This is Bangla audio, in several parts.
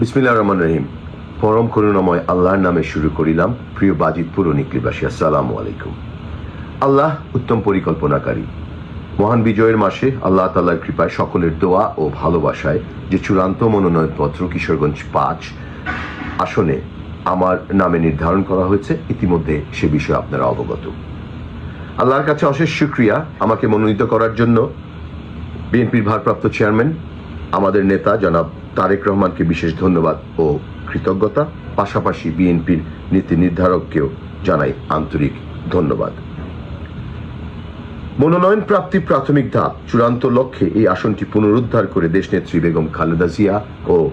বিসমিল্লাহ রহমান রহিম। পরম করুণাময় আল্লাহর নামে শুরু করিলাম। প্রিয় বাজিতপুর ও নিকলিবাসী আসসালামু আলাইকুম। আল্লাহ উত্তম পরিকল্পনাকারী। মহান বিজয়ের মাসে আল্লাহ তাল্লাহর কৃপায় সকলের দোয়া ও ভালোবাসায় যে চূড়ান্ত মনোনয়নপত্র কিশোরগঞ্জ পাঁচ আসনে আমার নামে নির্ধারণ করা হয়েছে, ইতিমধ্যে সে বিষয়ে আপনারা অবগত। আল্লাহর কাছে অশেষ শুক্রিয়া আমাকে মনোনীত করার জন্য। বিএনপির ভারপ্রাপ্ত চেয়ারম্যান আমাদের নেতা জনাব তারেক রহমানকে বিশেষ ধন্যবাদ ও কৃতজ্ঞতা, পাশাপাশি বিএনপির নীতি নির্ধারককেও জানাই আন্তরিক ধন্যবাদ। মনোনয়ন প্রাপ্তি প্রাথমিক ধাপ, চূড়ান্ত লক্ষ্যে এই আসনটি পুনরুদ্ধার করে দেশনেত্রী বেগম খালেদা জিয়া ও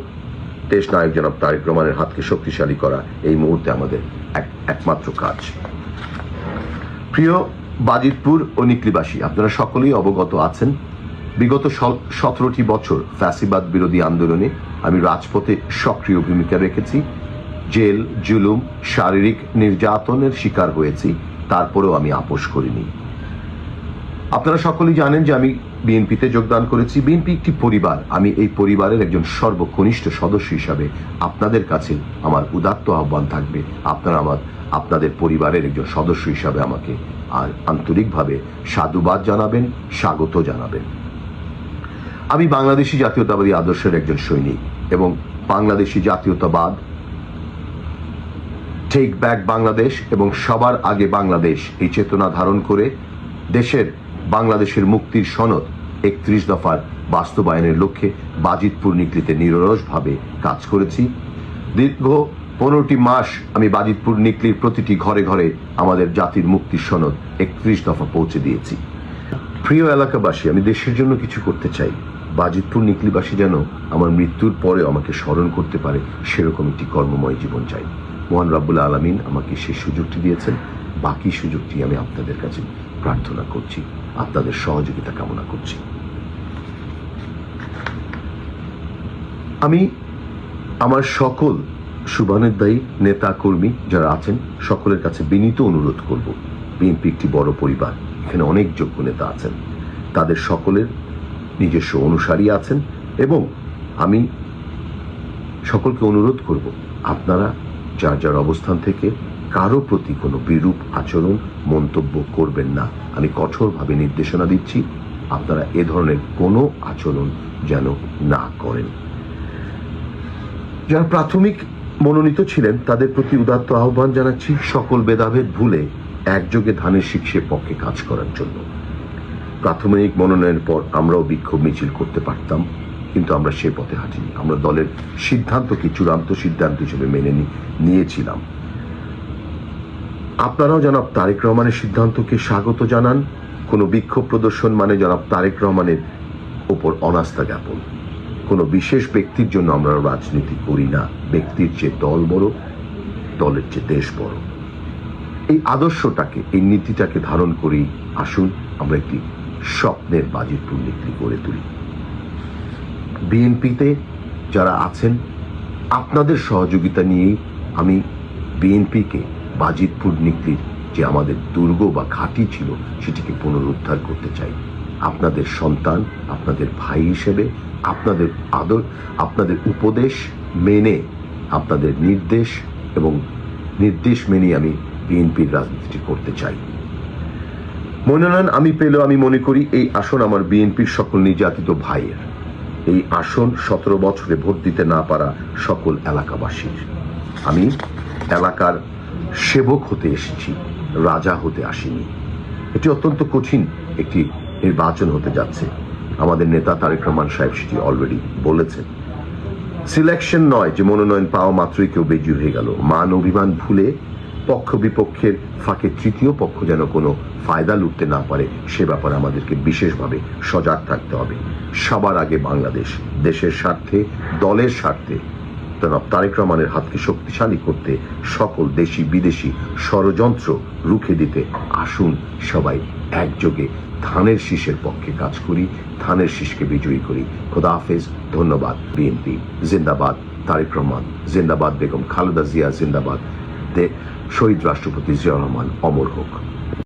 দেশ নায়ক জনাব তারেক রহমানের হাতকে শক্তিশালী করা এই মুহূর্তে আমাদের এক- একমাত্র কাজ। প্রিয় বাজিতপুর ও নিকলিবাসী, আপনারা সকলেই অবগত আছেন বিগত সতেরোটি বছর ফ্যাসিবাদ বিরোধী আন্দোলনে আমি রাজপথে সক্রিয় ভূমিকা রেখেছি, জেল, জুলুম, শারীরিক নির্যাতনের শিকার হয়েছি, তারপরেও আমি আপোষ করিনি। আপনারা সকলেই জানেন যে আমি বিএনপিতে যোগদান করেছি। বিএনপি একটি পরিবার। আমি এই পরিবারের একজন সর্বকনিষ্ঠ সদস্য হিসাবে আপনাদের কাছে আমার উদাত্ত আহ্বান থাকবে। আপনারা আমার, আপনাদের পরিবারের একজন সদস্য হিসাবে আমাকে আর আন্তরিকভাবে সাধুবাদ জানাবেন, স্বাগত জানাবেন। আমি বাংলাদেশি জাতীয়তাবাদী আদর্শের একজন সৈনিক এবং বাংলাদেশি জাতীয়তাবাদ টেক ব্যাক বাংলাদেশ এবং সবার আগে বাংলাদেশ এই চেতনা ধারণ করে দেশের বাংলাদেশের মুক্তির সনদ একত্রিশ দফার বাস্তবায়নের লক্ষ্যে বাজিতপুর নিকলিতে নিরলসভাবে কাজ করেছি। দীর্ঘ পনেরোটি মাস আমি বাজিতপুর নিকলির প্রতিটি ঘরে ঘরে আমাদের জাতির মুক্তির সনদ একত্রিশ দফা পৌঁছে দিয়েছি। প্রিয় এলাকাবাসী, আমি দেশের জন্য কিছু করতে চাই। বাজিতপুর নিকলিবাসী যেন আমার মৃত্যুর পরে আমাকে স্মরণ করতে পারে, সেরকম একটি কর্মময় জীবন চাই। মহান রাব্বুল আলমিন আমাকে সেই সুযোগটি দিয়েছেন, বাকি সুযোগটি আমি আপনাদের কাছে প্রার্থনা করছি, আপনাদের সহযোগিতা কামনা করছি। আমি আমার সকল শুভানুদ্দায়ী নেতা কর্মী যারা আছেন, সকলের কাছে বিনীত অনুরোধ করব। বিএনপি একটি বড় পরিবার, এখানে অনেক যোগ্য নেতা আছেন। তাদের সকলের নিজস্ব অনুসারী আছেন এবং আমি সকলকে অনুরোধ করব, আপনারা যার যার অবস্থান থেকে কারও প্রতি কোনো বিরূপ আচরণ, মন্তব্য করবেন না। আমি কঠোরভাবে নির্দেশনা দিচ্ছি, আপনারা এ ধরনের কোনো আচরণ যেন না করেন। যারা প্রাথমিক মনোনীত ছিলেন, তাদের প্রতি উদাত্ত আহ্বান জানাচ্ছি, সকল ভেদাভেদ ভুলে একযোগে ধানের শীর্ষের পক্ষে কাজ করার জন্য। প্রাথমিক মনোনয়নের পর আমরাও বিক্ষোভ মিছিল করতে পারতাম, কিন্তু আমরা সে পথে হাঁটিনি। আমরা দলের সিদ্ধান্তকে চূড়ান্ত সিদ্ধান্ত হিসেবে মেনে নিয়েছিলাম। আপনারাও জনাব তারেক রহমানের সিদ্ধান্তকে স্বাগত জানান। কোনো বিক্ষোভ প্রদর্শন মানে জনাব তারেক রহমানের ওপর অনাস্থা জ্ঞাপন। কোনো বিশেষ ব্যক্তির জন্য আমরা রাজনীতি করি না। ব্যক্তির চেয়ে দল বড়, দলের চেয়ে দেশ বড়। এই আদর্শটাকে, এই নীতিটাকে ধারণ করেই আসুন, আমরা একটি স্বপ্নের বাজিতপুর নীতি গড়ে তুলি। বিএনপিতে যারা আছেন, আপনাদের সহযোগিতা নিয়েই আমি বিএনপিকে বাজিতপুর নীতির যে আমাদের দুর্গ বা ঘাঁটি ছিল, সেটিকে পুনরুদ্ধার করতে চাই। আপনাদের সন্তান, আপনাদের ভাই হিসেবে, আপনাদের আদর, আপনাদের উপদেশ মেনে, আপনাদের নির্দেশ এবং নির্দেশ মেনে আমি বিএনপির রাজনীতিটি করতে চাই। মনোনয়ন আমি পেলেও আমি মনে করি এই আসন আমার বিএনপির সকল নির্যাতিত ভাইয়ের। এই আসন সতেরো বছরে ভোট দিতে না পারা সকল এলাকাবাসীর। আমি এলাকার সেবক হতে এসেছি, রাজা হতে আসিনি। এটি অত্যন্ত কঠিন একটি নির্বাচন হতে যাচ্ছে। আমাদের নেতা তারেক রহমান সাহেব সেটি অলরেডি বলেছেন। সিলেকশন নয় যে মনোনয়ন পাওয়া মাত্রই কেউ বেজি হয়ে গেল। মান অভিমান ভুলে পক্ষ বিপক্ষের ফাঁকে তৃতীয় পক্ষ যেন কোনো ফায়দা লুটতে না পারে, সে ব্যাপারে আমাদেরকে বিশেষভাবে সজাগ থাকতে হবে। সবার আগে বাংলাদেশ, দেশের স্বার্থে, দলের স্বার্থে। তারেক রহমানের হাতকে শক্তিশালী করতে সকল দেশি, বিদেশি ষড়যন্ত্র রুখে দিতে আসুন, সবাই একযোগে ধানের শীষের পক্ষে কাজ করি, ধানের শীষকে বিজয়ী করি। খোদা হাফেজ, ধন্যবাদ। বিএনপি, জিন্দাবাদ। তারেক রহমান, জিন্দাবাদ। বেগম খালেদা জিয়া, জিন্দাবাদ। শহীদ রাষ্ট্রপতি জিয়া রহমান অমর হোক।